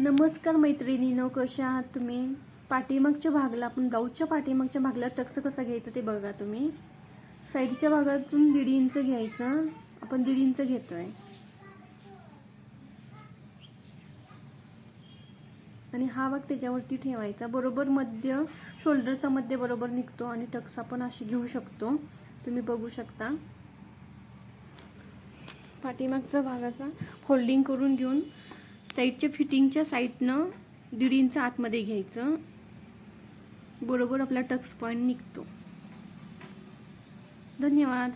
नमस्कार मैत्रिणीनो कशा आहात तुम्ही? पाठीमागच्या भागला आपण ब्लाऊजच्या पाठीमागच्या भागला टक्स कसा घ्यायचं ते बघा तुम्ही. साईडच्या भागातून दीड इंच घ्यायचं. आपण दीड इंच घेतोय. आणि हा भाग त्याच्यावरती ठेवायचा. बरोबर मध्य शोल्डरचा मध्य बरोबर निघतो आणि टक्स आपण अशी घेऊ शकतो. तुम्ही बघू शकता. पाठीमागचा भागाचा फोल्डिंग करून घेऊन साईडच्या फिटिंगच्या साईडनं दीड इंच आतमध्ये घ्यायचं. बरोबर आपला टक्स पॉईंट निघतो. धन्यवाद.